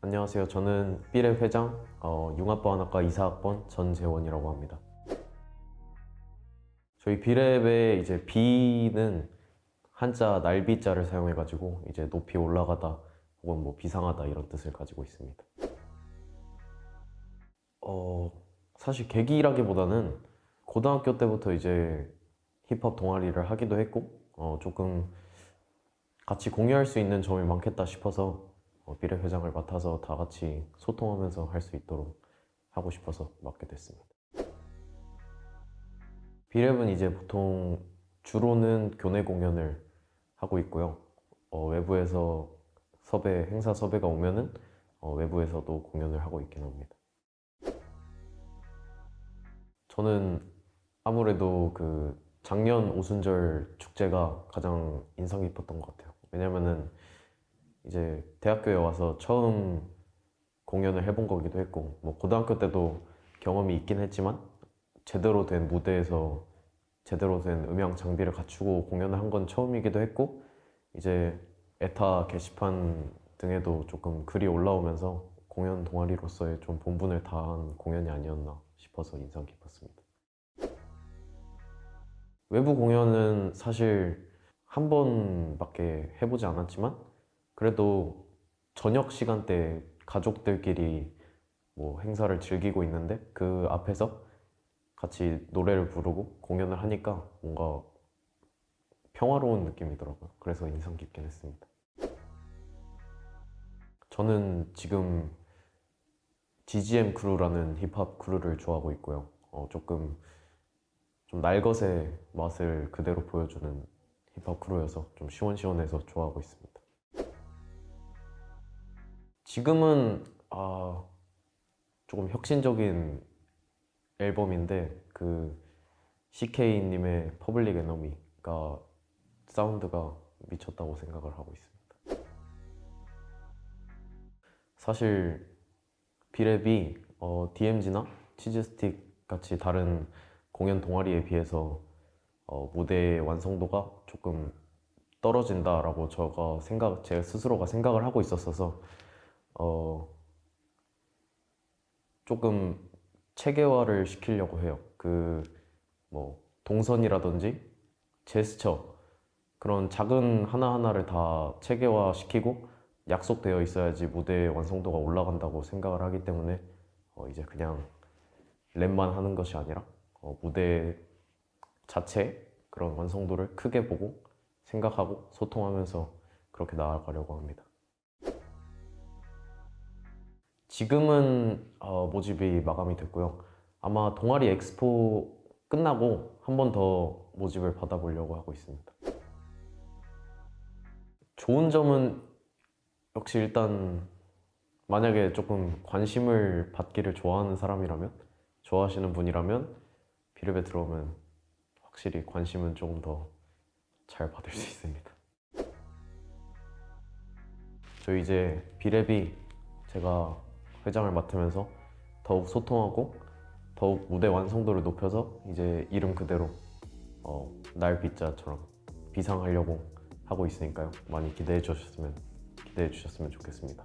안녕하세요. 저는 삐랩 회장 어, 융합보안학과 이사학번 전재원이라고 합니다. 저희 비랩의 이제 비는 한자 날비자를 사용해가지고 이제 높이 올라가다 혹은 뭐 비상하다 이런 뜻을 가지고 있습니다. 어 사실 계기라기보다는 고등학교 때부터 이제 힙합 동아리를 하기도 했고 어 조금 같이 공유할 수 있는 점이 많겠다 싶어서 어, 비례 회장을 맡아서 다 같이 소통하면서 할 수 있도록 하고 싶어서 맡게 됐습니다. 비랩은 이제 보통 주로는 교내 공연을 하고 있고요. 어, 외부에서 섭외, 행사 섭외가 오면은 어, 외부에서도 공연을 하고 있긴 합니다. 저는 아무래도 그 작년 오순절 축제가 가장 인상 깊었던 것 같아요. 왜냐면은 이제 대학교에 와서 처음 공연을 해본 거기도 했고, 뭐 고등학교 때도 경험이 있긴 했지만 제대로 된 무대에서 제대로 된 음향 장비를 갖추고 공연을 한 건 처음이기도 했고, 이제 에타 게시판 등에도 조금 글이 올라오면서 공연 동아리로서의 좀 본분을 다한 공연이 아니었나 싶어서 인상 깊었습니다. 외부 공연은 사실 한 번밖에 해보지 않았지만 그래도 저녁 시간대 가족들끼리 뭐 행사를 즐기고 있는데 그 앞에서 같이 노래를 부르고 공연을 하니까 뭔가 평화로운 느낌이더라고요. 그래서 인상 깊긴 했습니다. 저는 지금 GGM 크루라는 힙합 크루를 좋아하고 있고요. 어, 조금 좀 날것의 맛을 그대로 보여주는 힙합 크루여서 좀 시원시원해서 좋아하고 있습니다. 지금은 아, 조금 혁신적인 앨범인데 그 CK님의 퍼블릭 에너미가 사운드가 미쳤다고 생각을 하고 있습니다. 사실 비랩이 어, DMZ나 치즈스틱 같이 다른 공연 동아리에 비해서 어, 무대의 완성도가 조금 떨어진다라고 제가 생각, 제 스스로가 생각을 하고 있었어서 어, 조금 체계화를 시키려고 해요. 그 뭐 동선이라든지 제스처 그런 작은 하나하나를 다 체계화 시키고 약속되어 있어야지 무대의 완성도가 올라간다고 생각을 하기 때문에 어, 이제 그냥 랩만 하는 것이 아니라 어, 무대 자체 그런 완성도를 크게 보고 생각하고 소통하면서 그렇게 나아가려고 합니다. 지금은 어, 모집이 마감이 됐고요. 아마 동아리 엑스포 끝나고 한 번 더 모집을 받아보려고 하고 있습니다. 좋은 점은 역시 일단 만약에 조금 관심을 받기를 좋아하는 사람이라면 좋아하시는 분이라면 비랩에 들어오면 확실히 관심은 조금 더 잘 받을 수 있습니다. 저 이제 비랩이 제가 회장을 맡으면서 더욱 소통하고 더욱 무대 완성도를 높여서 이제 이름 그대로 어, 날 빗자처럼 비상하려고 하고 있으니까요. 많이 기대해 주셨으면 기대해 주셨으면 좋겠습니다.